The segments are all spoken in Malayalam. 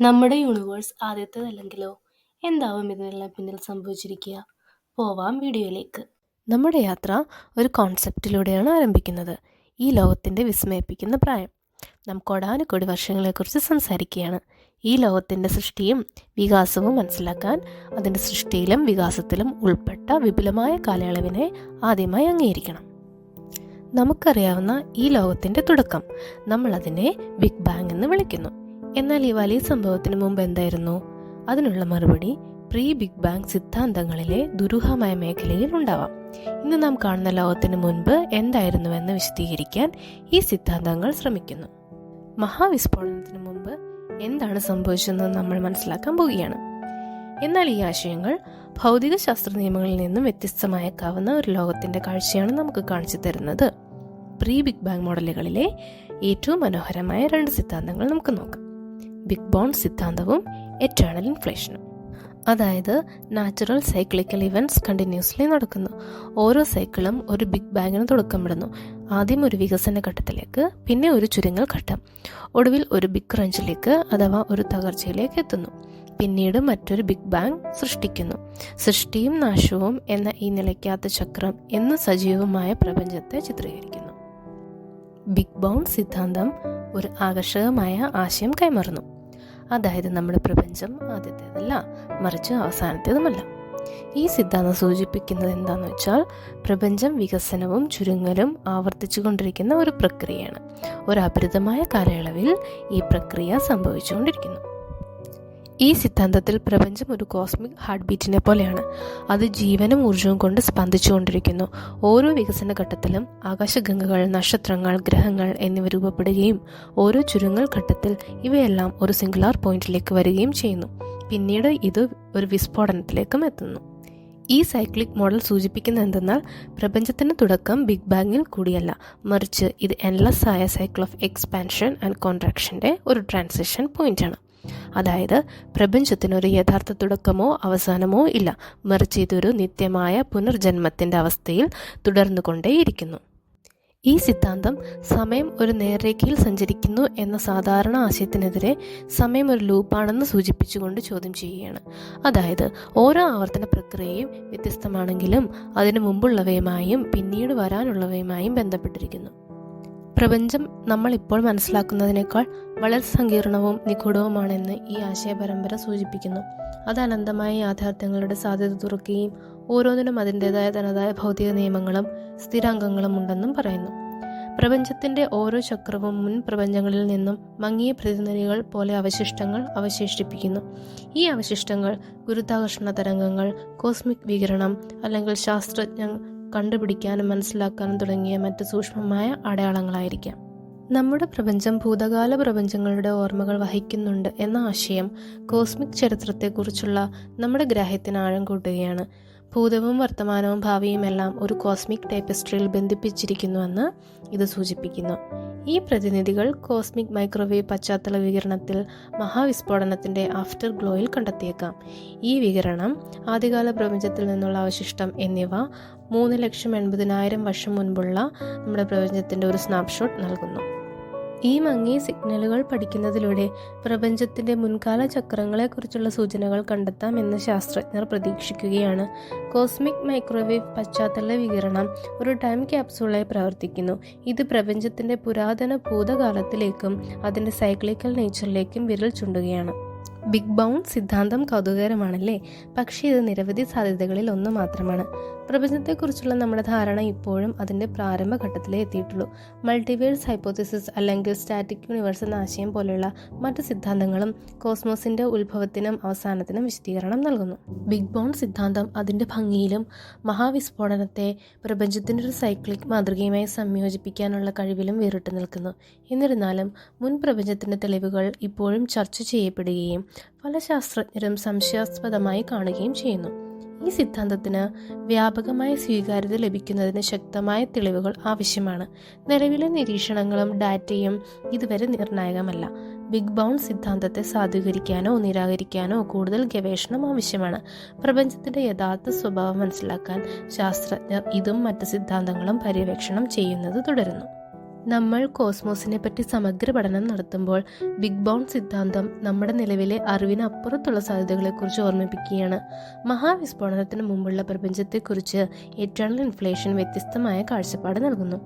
നമ്മുടെ യൂണിവേഴ്സ് ആദ്യത്തേതല്ലെങ്കിലോ എന്താവും ഇതിനെല്ലാം പിന്നിൽ സംഭവിച്ചിരിക്കുക? പോവാം വീഡിയോയിലേക്ക്. നമ്മുടെ യാത്ര ഒരു കോൺസെപ്റ്റിലൂടെയാണ് ആരംഭിക്കുന്നത്. ഈ ലോകത്തിന്റെ വിസ്മയിപ്പിക്കുന്ന പ്രായം. നാം കൊടാനുകൊടി വർഷങ്ങളെക്കുറിച്ച് സംസാരിക്കുകയാണ്. ഈ ലോകത്തിന്റെ സൃഷ്ടിയും വികാസവും മനസ്സിലാക്കാൻ അതിന്റെ സൃഷ്ടിയിലും വികാസത്തിലും ഉൾപ്പെട്ട വിപുലമായ കാലയളവിനെ ആദ്യമായി അംഗീകരിക്കണം. നമുക്കറിയാവുന്ന ഈ ലോകത്തിന്റെ തുടക്കം. നമ്മളതിനെ ബിഗ് ബാങ് എന്ന് വിളിക്കുന്നു. എന്നാൽ ഈ വലിയ സംഭവത്തിന് മുമ്പ് എന്തായിരുന്നു? അതിനുള്ള മറുപടി പ്രീ ബിഗ് ബാങ് സിദ്ധാന്തങ്ങളിലെ ദുരൂഹമായ മേഖലയിൽ ഉണ്ടാവാം. ഇന്ന് നാം കാണുന്ന ലോകത്തിന് മുൻപ് എന്തായിരുന്നുവെന്ന് വിശദീകരിക്കാൻ ഈ സിദ്ധാന്തങ്ങൾ ശ്രമിക്കുന്നു. മഹാവിസ്ഫോടനത്തിന് മുമ്പ് എന്താണ് സംഭവിച്ചതെന്ന് നമ്മൾ മനസ്സിലാക്കാൻ പോവുകയാണ്. എന്നാൽ ഈ ആശയങ്ങൾ ഭൗതിക ശാസ്ത്ര നിയമങ്ങളിൽ നിന്നും വ്യത്യസ്തമായേക്കാവുന്ന ഒരു ലോകത്തിന്റെ കാഴ്ചയാണ് നമുക്ക് കാണിച്ചു തരുന്നത്. പ്രീ ബിഗ് ബാങ് മോഡലുകളിലെ ഏറ്റവും മനോഹരമായ രണ്ട് സിദ്ധാന്തങ്ങൾ നമുക്ക് നോക്കാം. ബിഗ് ബോൺ സിദ്ധാന്തവും എറ്റേണൽ ഇൻഫ്ലേഷനും അതായത് നാച്ചുറൽ സൈക്ലിക്കൽ ഇവന്റ്സ് കണ്ടിന്യൂസ്ലി നടക്കുന്നു. ഓരോ സൈക്കിളും ഒരു ബിഗ് ബാങ്ങിന് തുടക്കമിടുന്നു. ആദ്യം ഒരു വികസന ഘട്ടത്തിലേക്ക് പിന്നെ ഒരു ചുരുങ്ങൽ ഘട്ടം. ഒടുവിൽ ഒരു ബിഗ് ക്രഞ്ചിലേക്ക് അഥവാ ഒരു തകർച്ചയിലേക്ക് എത്തുന്നു. പിന്നീട് മറ്റൊരു ബിഗ് ബാങ് സൃഷ്ടിക്കുന്നു. സൃഷ്ടിയും നാശവും എന്ന ഈ നിലയ്ക്കാത്ത ചക്രം എന്ന് സജീവമായ പ്രപഞ്ചത്തെ ചിത്രീകരിക്കുന്നു. ബിഗ് ബൗൺ സിദ്ധാന്തം ഒരു ആകർഷകമായ ആശയം കൈമാറുന്നു. അതായത് നമ്മുടെ പ്രപഞ്ചം ആദ്യത്തേതല്ല മറിച്ച് അവസാനത്തേതുമല്ല. ഈ സിദ്ധാന്തം സൂചിപ്പിക്കുന്നത് എന്താണെന്ന് വെച്ചാൽ പ്രപഞ്ചം വികസനവും ചുരുങ്ങലും ആവർത്തിച്ചു കൊണ്ടിരിക്കുന്ന ഒരു പ്രക്രിയയാണ്. ഒരു അപരിതമായ കാലയളവിൽ ഈ പ്രക്രിയ സംഭവിച്ചുകൊണ്ടിരിക്കുന്നു ഈ സിദ്ധാന്തത്തിൽ പ്രപഞ്ചം ഒരു കോസ്മിക് ഹാർട്ട് ബീറ്റിനെ പോലെയാണ്. അത് ജീവനും ഊർജവും കൊണ്ട് സ്പന്ദിച്ചുകൊണ്ടിരിക്കുന്നു. ഓരോ വികസന ഘട്ടത്തിലും ആകാശഗംഗകൾ നക്ഷത്രങ്ങൾ ഗ്രഹങ്ങൾ എന്നിവ രൂപപ്പെടുകയും ഓരോ ചുരുങ്ങൽ ഘട്ടത്തിൽ ഇവയെല്ലാം ഒരു സിംഗുലാർ പോയിന്റിലേക്ക് വരികയും ചെയ്യുന്നു. പിന്നീട് ഇത് ഒരു വിസ്ഫോടനത്തിലേക്കും എത്തുന്നു. ഈ സൈക്ലിക് മോഡൽ സൂചിപ്പിക്കുന്ന എന്തെന്നാൽ പ്രപഞ്ചത്തിന്റെ തുടക്കം ബിഗ് ബാങ്ങിൽ കൂടിയല്ല. മറിച്ച് ഇത് എൻലെസ് ആയ സൈക്കിൾ ഓഫ് എക്സ്പാൻഷൻ ആൻഡ് കോൺട്രാക്ഷന്റെ ഒരു ട്രാൻസിഷൻ പോയിന്റാണ് അതായത് പ്രപഞ്ചത്തിന് ഒരു യഥാർത്ഥ തുടക്കമോ അവസാനമോ ഇല്ല. മറിച്ച് ഇതൊരു നിത്യമായ പുനർജന്മത്തിന്റെ അവസ്ഥയിൽ തുടർന്നു തുടർന്നുകൊണ്ടേയിരിക്കുന്നു. ഈ സിദ്ധാന്തം സമയം ഒരു നേർരേഖയിൽ സഞ്ചരിക്കുന്നു എന്ന സാധാരണ ആശയത്തിനെതിരെ സമയം ഒരു ലൂപ്പാണെന്ന് സൂചിപ്പിച്ചുകൊണ്ട് ചോദ്യം ചെയ്യുകയാണ്. അതായത് ഓരോ ആവർത്തന പ്രക്രിയയും വ്യത്യസ്തമാണെങ്കിലും അതിനു മുമ്പുള്ളവയുമായും പിന്നീട് വരാനുള്ളവയുമായും ബന്ധപ്പെട്ടിരിക്കുന്നു. പ്രപഞ്ചം നമ്മൾ ഇപ്പോൾ മനസ്സിലാക്കുന്നതിനേക്കാൾ വളരെ സങ്കീർണവും നിഗൂഢവുമാണെന്ന് ഈ ആശയ പരമ്പര സൂചിപ്പിക്കുന്നു. അത് അനന്തമായ യാഥാർത്ഥ്യങ്ങളുടെ സാധ്യത തുറക്കുകയും ഓരോന്നിനും അതിന്റെതായ തനതായ ഭൗതിക നിയമങ്ങളും സ്ഥിരാംഗങ്ങളും ഉണ്ടെന്നും പറയുന്നു. പ്രപഞ്ചത്തിന്റെ ഓരോ ചക്രവും മുൻ പ്രപഞ്ചങ്ങളിൽ നിന്നും മങ്ങിയ പ്രതിനിധികൾ പോലെ അവശിഷ്ടങ്ങൾ അവശേഷിപ്പിക്കുന്നു. ഈ അവശിഷ്ടങ്ങൾ ഗുരുത്വാകർഷണ തരംഗങ്ങൾ കോസ്മിക് വികിരണം അല്ലെങ്കിൽ ശാസ്ത്രജ്ഞ കണ്ടുപിടിക്കാനും മനസ്സിലാക്കാനും തുടങ്ങിയ മറ്റ് സൂക്ഷ്മമായ അടയാളങ്ങളായിരിക്കാം. നമ്മുടെ പ്രപഞ്ചം ഭൂതകാല പ്രപഞ്ചങ്ങളുടെ ഓർമ്മകൾ വഹിക്കുന്നുണ്ട് എന്ന ആശയം കോസ്മിക് ചരിത്രത്തെക്കുറിച്ചുള്ള നമ്മുടെ ഗ്രാഹ്യത്തിന് ആഴം കൂട്ടുകയാണ്. ഭൂതവും വർത്തമാനവും ഭാവിയും എല്ലാം ഒരു കോസ്മിക് ടൈപ്പസ്ട്രിയിൽ ബന്ധിപ്പിച്ചിരിക്കുന്നുവെന്ന് ഇത് സൂചിപ്പിക്കുന്നു. ഈ പ്രതിനിധികൾ കോസ്മിക് മൈക്രോവേവ് പശ്ചാത്തല വികിരണത്തിൽ മഹാവിസ്ഫോടനത്തിന്റെ ആഫ്റ്റർ ഗ്ലോയിൽ കണ്ടെത്തിയേക്കാം. ഈ വികിരണം ആദ്യകാല പ്രപഞ്ചത്തിൽ നിന്നുള്ള അവശിഷ്ടം എന്നിവ മൂന്ന് ലക്ഷം എൺപതിനായിരം വർഷം മുൻപുള്ള നമ്മുടെ പ്രപഞ്ചത്തിന്റെ ഒരു സ്നാപ്ഷോട്ട് നൽകുന്നു. ഈ മങ്ങിയ സിഗ്നലുകൾ പഠിക്കുന്നതിലൂടെ പ്രപഞ്ചത്തിന്റെ മുൻകാല ചക്രങ്ങളെക്കുറിച്ചുള്ള സൂചനകൾ കണ്ടെത്താം എന്ന് ശാസ്ത്രജ്ഞർ പ്രതീക്ഷിക്കുകയാണ്. കോസ്മിക് മൈക്രോവേവ് പശ്ചാത്തല വികിരണം ഒരു ടൈം ക്യാപ്സൂളായി പ്രവർത്തിക്കുന്നു. ഇത് പ്രപഞ്ചത്തിന്റെ പുരാതന ഭൂതകാലത്തിലേക്കും അതിന്റെ സൈക്ലിക്കൽ നേച്ചറിലേക്കും വിരൽ ചുണ്ടുകയാണ്. ബിഗ് ബൗണ്ട് സിദ്ധാന്തം കൗതുകകരമാണല്ലേ? പക്ഷേ ഇത് നിരവധി സാധ്യതകളിൽ ഒന്ന് മാത്രമാണ്. പ്രപഞ്ചത്തെക്കുറിച്ചുള്ള നമ്മുടെ ധാരണ ഇപ്പോഴും അതിന്റെ പ്രാരംഭഘട്ടത്തിലേ എത്തിയിട്ടുള്ളൂ. മൾട്ടിവേഴ്സ് ഹൈപ്പോത്തിസിസ് അല്ലെങ്കിൽ സ്റ്റാറ്റിക് യൂണിവേഴ്സ് എന്ന ആശയം പോലെയുള്ള മറ്റ് സിദ്ധാന്തങ്ങളും കോസ്മോസിന്റെ ഉത്ഭവത്തിനും അവസാനത്തിനും വിശദീകരണം നൽകുന്നു. ബിഗ് ബോൺ സിദ്ധാന്തം അതിന്റെ ഭംഗിയിലും മഹാവിസ്ഫോടനത്തെ പ്രപഞ്ചത്തിന്റെ ഒരു സൈക്ലിക് മാതൃകയുമായി സംയോജിപ്പിക്കാനുള്ള കഴിവിലും വേറിട്ട് നിൽക്കുന്നു. എന്നിരുന്നാലും മുൻ പ്രപഞ്ചത്തിന്റെ തെളിവുകൾ ഇപ്പോഴും ചർച്ച ചെയ്യപ്പെടുകയും പല ശാസ്ത്രജ്ഞരും സംശയാസ്പദമായി കാണുകയും ചെയ്യുന്നു. ഈ സിദ്ധാന്തത്തിന് വ്യാപകമായ സ്വീകാര്യത ലഭിക്കുന്നതിന് ശക്തമായ തെളിവുകൾ ആവശ്യമാണ്. നിലവിലെ നിരീക്ഷണങ്ങളും ഡാറ്റയും ഇതുവരെ നിർണായകമല്ല. ബിഗ് ബൗൺ സിദ്ധാന്തത്തെ സാധൂകരിക്കാനോ നിരാകരിക്കാനോ കൂടുതൽ ഗവേഷണം ആവശ്യമാണ്. പ്രപഞ്ചത്തിന്റെ യഥാർത്ഥ സ്വഭാവം മനസ്സിലാക്കാൻ ശാസ്ത്രജ്ഞർ ഇതും മറ്റ് സിദ്ധാന്തങ്ങളും പര്യവേക്ഷണം ചെയ്യുന്നത് തുടരുന്നു. നമ്മൾ കോസ്മോസിനെ പറ്റി സമഗ്ര പഠനം നടത്തുമ്പോൾ ബിഗ് ബോൺ സിദ്ധാന്തം നമ്മുടെ നിലവിലെ അറിവിനപ്പുറത്തുള്ള സാധ്യതകളെക്കുറിച്ച് ഓർമ്മിപ്പിക്കുകയാണ്. മഹാവിസ്ഫോടനത്തിന് മുമ്പുള്ള പ്രപഞ്ചത്തെക്കുറിച്ച് ഇറ്റേണൽ ഇൻഫ്ലേഷൻ വ്യത്യസ്തമായ കാഴ്ചപ്പാട് നൽകുന്നു.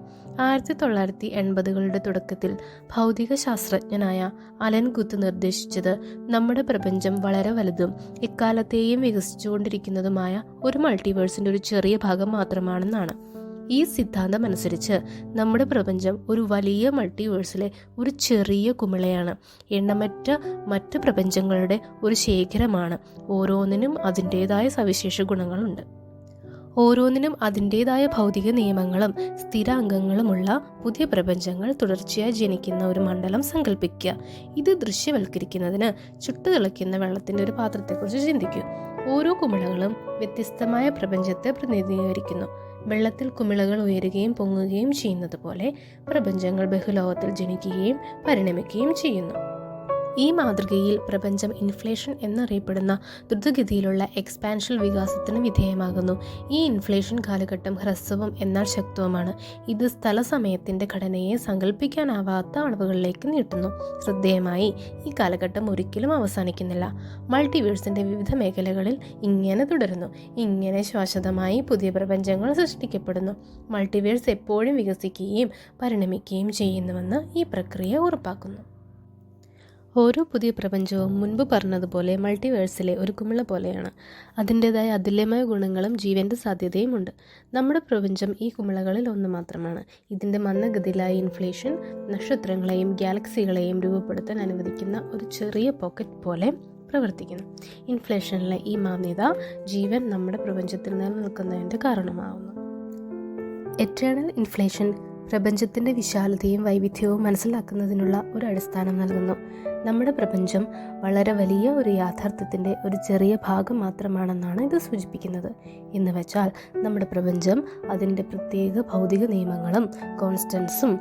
ആയിരത്തി തൊള്ളായിരത്തി എൺപതുകളുടെ തുടക്കത്തിൽ ഭൗതിക ശാസ്ത്രജ്ഞനായ അലൻ ഗുത്ത് നിർദ്ദേശിച്ചത് നമ്മുടെ പ്രപഞ്ചം വളരെ വലുതും ഇക്കാലത്തെയും വികസിച്ചുകൊണ്ടിരിക്കുന്നതുമായ ഒരു മൾട്ടിവേഴ്സിന്റെ ഒരു ചെറിയ ഭാഗം മാത്രമാണെന്നാണ്. ഈ സിദ്ധാന്തം അനുസരിച്ച് നമ്മുടെ പ്രപഞ്ചം ഒരു വലിയ മൾട്ടിവേഴ്സിലെ ഒരു ചെറിയ കുമിളയാണ്. എണ്ണമറ്റ മറ്റ് പ്രപഞ്ചങ്ങളുടെ ഒരു ശേഖരമാണ്. ഓരോന്നിനും അതിന്റെതായ സവിശേഷ ഗുണങ്ങളുണ്ട്. ഓരോന്നിനും അതിന്റെതായ ഭൗതിക നിയമങ്ങളും സ്ഥിരാംഗങ്ങളുമുള്ള പുതിയ പ്രപഞ്ചങ്ങൾ തുടർച്ചയായി ജനിക്കുന്ന ഒരു മണ്ഡലം സങ്കല്പിക്കുക. ഇത് ദൃശ്യവൽക്കരിക്കുന്നതിന് ചുട്ടുതിളയ്ക്കുന്ന വെള്ളത്തിന്റെ ഒരു പാത്രത്തെക്കുറിച്ച് ചിന്തിക്കൂ. ഓരോ കുമിളകളും വ്യത്യസ്തമായ പ്രപഞ്ചത്തെ പ്രതിനിധീകരിക്കുന്നു. വെള്ളത്തിൽ കുമിളകൾ ഉയരുകയും പൊങ്ങുകയും ചെയ്യുന്നത് പോലെ പ്രപഞ്ചങ്ങൾ ബഹുലോകത്തിൽ ജനിക്കുകയും പരിണമിക്കുകയും ചെയ്യുന്നു. ഈ മാതൃകയിൽ പ്രപഞ്ചം ഇൻഫ്ലേഷൻ എന്നറിയപ്പെടുന്ന ദ്രുതഗതിയിലുള്ള എക്സ്പാൻഷൻ വികാസത്തിന് വിധേയമാകുന്നു. ഈ ഇൻഫ്ലേഷൻ കാലഘട്ടം ഹ്രസ്വവും എന്നാൽ ശക്തവുമാണ്. ഇത് സ്ഥലസമയത്തിന്റെ ഘടനയെ സങ്കല്പിക്കാനാവാത്ത അളവുകളിലേക്ക് നീട്ടുന്നു. ശ്രദ്ധേയമായി ഈ കാലഘട്ടം ഒരിക്കലും അവസാനിക്കുന്നില്ല. മൾട്ടിവേഴ്സിന്റെ വിവിധ മേഖലകളിൽ ഇങ്ങനെ തുടരുന്നു. ഇങ്ങനെ ശാശ്വതമായി പുതിയ പ്രപഞ്ചങ്ങൾ സൃഷ്ടിക്കപ്പെടുന്നു. മൾട്ടിവേഴ്സ് എപ്പോഴും വികസിക്കുകയും പരിണമിക്കുകയും ചെയ്യുന്നുവെന്ന് ഈ പ്രക്രിയ ഉറപ്പാക്കുന്നു. ഓരോ പുതിയ പ്രപഞ്ചവും മുൻപ് പറഞ്ഞതുപോലെ മൾട്ടിവേഴ്സിലെ ഒരു കുമിള പോലെയാണ്. അതിന്റെതായ അതുല്യമായ ഗുണങ്ങളും ജീവന്റെ സാധ്യതയുമുണ്ട് നമ്മുടെ പ്രപഞ്ചം ഈ കുമിളകളിൽ ഒന്ന് മാത്രമാണ്. ഇതിന്റെ മന്ദഗതിയിലായ ഇൻഫ്ലേഷൻ നക്ഷത്രങ്ങളെയും ഗാലക്സികളെയും രൂപപ്പെടുത്താൻ അനുവദിക്കുന്ന ഒരു ചെറിയ പോക്കറ്റ് പോലെ പ്രവർത്തിക്കുന്നു. ഇൻഫ്ലേഷനിലെ ഈ മാന്യത ജീവൻ നമ്മുടെ പ്രപഞ്ചത്തിൽ നിലനിൽക്കുന്നതിന്റെ കാരണമാവുന്നു. എറ്റേണൽ ഇൻഫ്ലേഷൻ പ്രപഞ്ചത്തിന്റെ വിശാലതയും വൈവിധ്യവും മനസ്സിലാക്കുന്നതിനുള്ള ഒരു അടിസ്ഥാനം നൽകുന്നു. നമ്മുടെ പ്രപഞ്ചം വളരെ വലിയ ഒരു യാഥാർത്ഥ്യത്തിന്റെ ഒരു ചെറിയ ഭാഗം മാത്രമാണെന്നാണ് ഇത് സൂചിപ്പിക്കുന്നത്. എന്ന് വെച്ചാൽ നമ്മുടെ പ്രപഞ്ചം അതിന്റെ പ്രത്യേക ഭൗതിക നിയമങ്ങളും കോൺസ്റ്റൻസും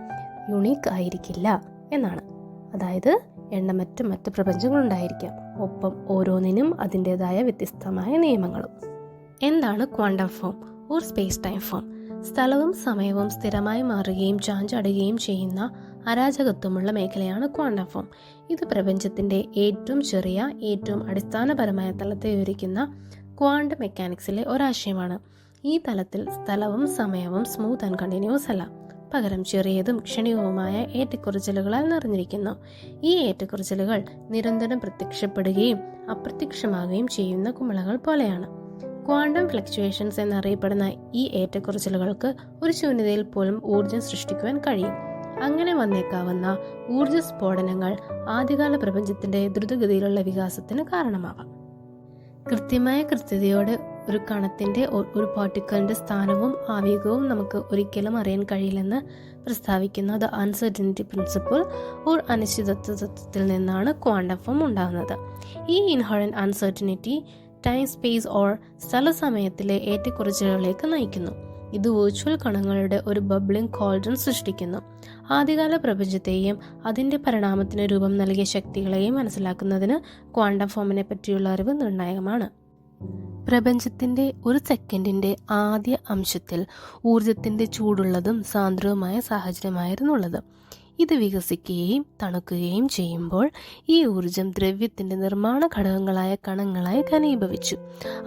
യുണീക്ക് ആയിരിക്കില്ല എന്നാണ്. അതായത് എണ്ണമറ്റ മറ്റ് പ്രപഞ്ചങ്ങളുണ്ടായിരിക്കാം. ഒപ്പം ഓരോന്നിനും അതിന്റെതായ വ്യത്യസ്തമായ നിയമങ്ങളും. എന്താണ് quantum foam? Or space time foam. സ്ഥലവും സമയവും സ്ഥിരമായി മാറുകയും ചാഞ്ചാടുകയും ചെയ്യുന്ന അരാജകത്വമുള്ള മേഖലയാണ് ക്വാണ്ടം ഫോം. ഇത് പ്രപഞ്ചത്തിന്റെ ഏറ്റവും ചെറിയ ഏറ്റവും അടിസ്ഥാനപരമായ തലത്തെ വിവരിക്കുന്ന ക്വാണ്ടം മെക്കാനിക്സിലെ ഒരാശയമാണ്. ഈ തലത്തിൽ സ്ഥലവും സമയവും സ്മൂത്ത് ആൻഡ് കണ്ടിന്യൂസ് അല്ല. പകരം ചെറിയതും ക്ഷണികവുമായ ഏറ്റക്കുറച്ചിലുകളാൽ നിറഞ്ഞിരിക്കുന്നു. ഈ ഏറ്റക്കുറച്ചിലുകൾ നിരന്തരം പ്രത്യക്ഷപ്പെടുകയും അപ്രത്യക്ഷമാകുകയും ചെയ്യുന്ന കുമിളകൾ പോലെയാണ്. ക്വാണ്ടം ഫ്ലക്ച്വേഷൻസ് എന്നറിയപ്പെടുന്ന ഈ ഏറ്റക്കുറച്ചിലുകൾക്ക് ഒരു ശൂന്യതയിൽ പോലും ഊർജം സൃഷ്ടിക്കുവാൻ കഴിയും. അങ്ങനെ വന്നേക്കാവുന്ന ഊർജ സ്ഫോടനങ്ങൾ ആദ്യകാല പ്രപഞ്ചത്തിന്റെ ദ്രുതഗതിയിലുള്ള വികാസത്തിന് കാരണമാവാം. കൃത്യമായ കൃത്യതയോടെ ഒരു കണത്തിന്റെ ഒരു പാർട്ടിക്കിളിന്റെ സ്ഥാനവും ആവേഗവും നമുക്ക് ഒരിക്കലും അറിയാൻ കഴിയില്ലെന്ന് പ്രസ്താവിക്കുന്ന ദ അൺസർട്ടനിറ്റി പ്രിൻസിപ്പിൾ ഓർ അനിശ്ചിതത്വ തത്വത്തിൽ നിന്നാണ് ക്വാണ്ടം ഫോം ഉണ്ടാകുന്നത്. ഈ inherent uncertainty time space or സ്ഥലസമയത്തിലെ ഏറ്റക്കുറച്ചിലുകളിലേക്ക് നയിക്കുന്നു. ഇത് വെർച്വൽ കണങ്ങളുടെ ഒരു ബബ്ലിംഗ് കോൾഡ്രൻ സൃഷ്ടിക്കുന്നു. ആദ്യകാല പ്രപഞ്ചത്തെയും അതിന്റെ പരിണാമത്തിന് രൂപം നൽകിയ ശക്തികളെയും മനസ്സിലാക്കുന്നതിന് ക്വാണ്ടം ഫോമിനെ പറ്റിയുള്ള അറിവ് നിർണായകമാണ്. പ്രപഞ്ചത്തിന്റെ ഒരു സെക്കൻഡിന്റെ ആദ്യ അംശത്തിൽ ഊർജത്തിന്റെ ചൂടുള്ളതും സാന്ദ്രവുമായ സാഹചര്യമായിരുന്നുള്ളത് ഇത് വികസിക്കുകയും തണുക്കുകയും ചെയ്യുമ്പോൾ ഈ ഊർജം ദ്രവ്യത്തിന്റെ നിർമ്മാണ ഘടകങ്ങളായ കണങ്ങളായി ഘനീഭവിച്ചു.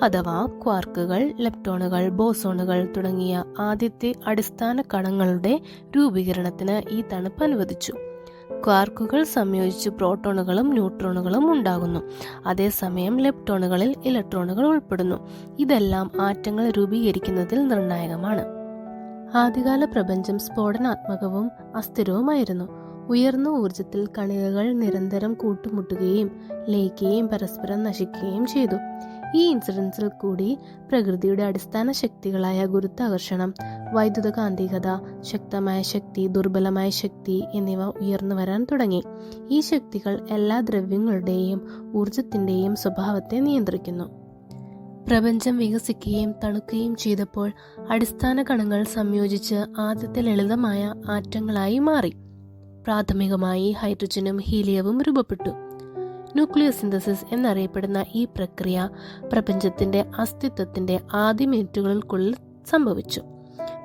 അഥവാ ക്വാർക്കുകൾ ലെപ്റ്റോണുകൾ ബോസോണുകൾ തുടങ്ങിയ ആദ്യത്തെ അടിസ്ഥാന കണങ്ങളുടെ രൂപീകരണത്തിന് ഈ തണുപ്പ് അനുവദിച്ചു. ക്വാർക്കുകൾ സംയോജിച്ച് പ്രോട്ടോണുകളും ന്യൂട്രോണുകളും ഉണ്ടാകുന്നു. അതേസമയം ലെപ്റ്റോണുകളിൽ ഇലക്ട്രോണുകൾ ഉൾപ്പെടുന്നു. ഇതെല്ലാം ആറ്റങ്ങൾ രൂപീകരിക്കുന്നതിൽ നിർണായകമാണ്. ആദ്യകാല പ്രപഞ്ചം സ്ഫോടനാത്മകവും അസ്ഥിരവുമായിരുന്നു. ഉയർന്ന ഊർജത്തിൽ കണികകൾ നിരന്തരം കൂട്ടുമുട്ടുകയും ലയിക്കുകയും പരസ്പരം നശിക്കുകയും ചെയ്തു. ഈ ഇൻസിഡൻസിൽ കൂടി പ്രകൃതിയുടെ അടിസ്ഥാന ശക്തികളായ ഗുരുത്വാകർഷണം വൈദ്യുത കാന്തികത ശക്തമായ ശക്തി ദുർബലമായ ശക്തി എന്നിവ ഉയർന്നു വരാൻ തുടങ്ങി. ഈ ശക്തികൾ എല്ലാ ദ്രവ്യങ്ങളുടെയും ഊർജത്തിന്റെയും സ്വഭാവത്തെ നിയന്ത്രിക്കുന്നു. പ്രപഞ്ചം വികസിക്കുകയും തണുക്കുകയും ചെയ്തപ്പോൾ അടിസ്ഥാന കണങ്ങൾ സംയോജിച്ച് ആദ്യത്തെ ലളിതമായ ആറ്റങ്ങളായി മാറി. പ്രാഥമികമായി ഹൈഡ്രജനും ഹീലിയവും രൂപപ്പെട്ടു. ന്യൂക്ലിയർ സിന്തസിസ് എന്നറിയപ്പെടുന്ന ഈ പ്രക്രിയ പ്രപഞ്ചത്തിന്റെ അസ്തിത്വത്തിന്റെ ആദ്യ മിനിറ്റുകൾക്കുള്ളിൽ സംഭവിച്ചു.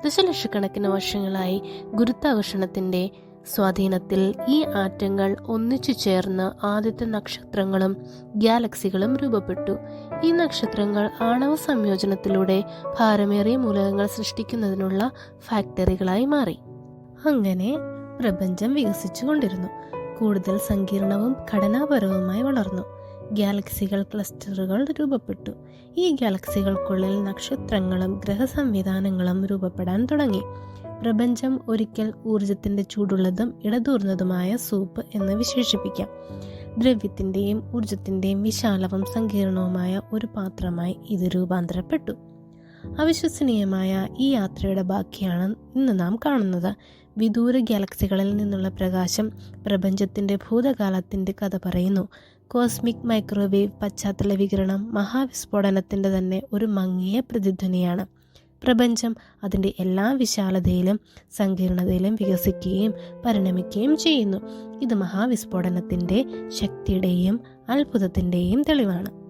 ദശലക്ഷക്കണക്കിന് വർഷങ്ങളായി ഗുരുത്വാകർഷണത്തിന്റെ സ്വാധീനത്തിൽ ഈ ആറ്റങ്ങൾ ഒന്നിച്ചു ചേർന്ന് ആദ്യത്തെ നക്ഷത്രങ്ങളും ഗാലക്സികളും രൂപപ്പെട്ടു. ഈ നക്ഷത്രങ്ങൾ ആണവ സംയോജനത്തിലൂടെ ഭാരമേറിയ മൂലകങ്ങൾ സൃഷ്ടിക്കുന്നതിനുള്ള ഫാക്ടറികളായി മാറി. അങ്ങനെ പ്രപഞ്ചം വികസിച്ചുകൊണ്ടിരുന്നു. കൂടുതൽ സങ്കീർണവും ഘടനാപരവുമായി വളർന്നു. ഗാലക്സികൾ ക്ലസ്റ്ററുകൾ രൂപപ്പെട്ടു. ഈ ഗാലക്സികൾക്കുള്ളിൽ നക്ഷത്രങ്ങളും ഗ്രഹസംവിധാനങ്ങളും രൂപപ്പെടാൻ തുടങ്ങി. പ്രപഞ്ചം ഒരിക്കൽ ഊർജത്തിന്റെ ചൂടുള്ളതും ഇടതൂർന്നതുമായ സൂപ്പ് എന്ന് വിശേഷിപ്പിക്കാം. ദ്രവ്യത്തിന്റെയും ഊർജത്തിന്റെയും വിശാലവും സങ്കീർണവുമായ ഒരു പാത്രമായി ഇത് രൂപാന്തരപ്പെട്ടു. അവിശ്വസനീയമായ ഈ യാത്രയുടെ ബാക്കിയാണ് ഇന്ന് നാം കാണുന്നത്. വിദൂര ഗാലക്സികളിൽ നിന്നുള്ള പ്രകാശം പ്രപഞ്ചത്തിന്റെ ഭൂതകാലത്തിന്റെ കഥ പറയുന്നു. കോസ്മിക് മൈക്രോവേവ് പശ്ചാത്തല വികിരണം മഹാവിസ്ഫോടനത്തിന്റെ തന്നെ ഒരു മങ്ങിയ പ്രതിധ്വനിയാണ്. പ്രപഞ്ചം അതിന്റെ എല്ലാ വിശാലതയിലും സങ്കീർണതയിലും വികസിക്കുകയും പരിണമിക്കുകയും ചെയ്യുന്നു. ഇത് മഹാവിസ്ഫോടനത്തിന്റെ ശക്തിയുടെയും അത്ഭുതത്തിന്റെയും തെളിവാണ്.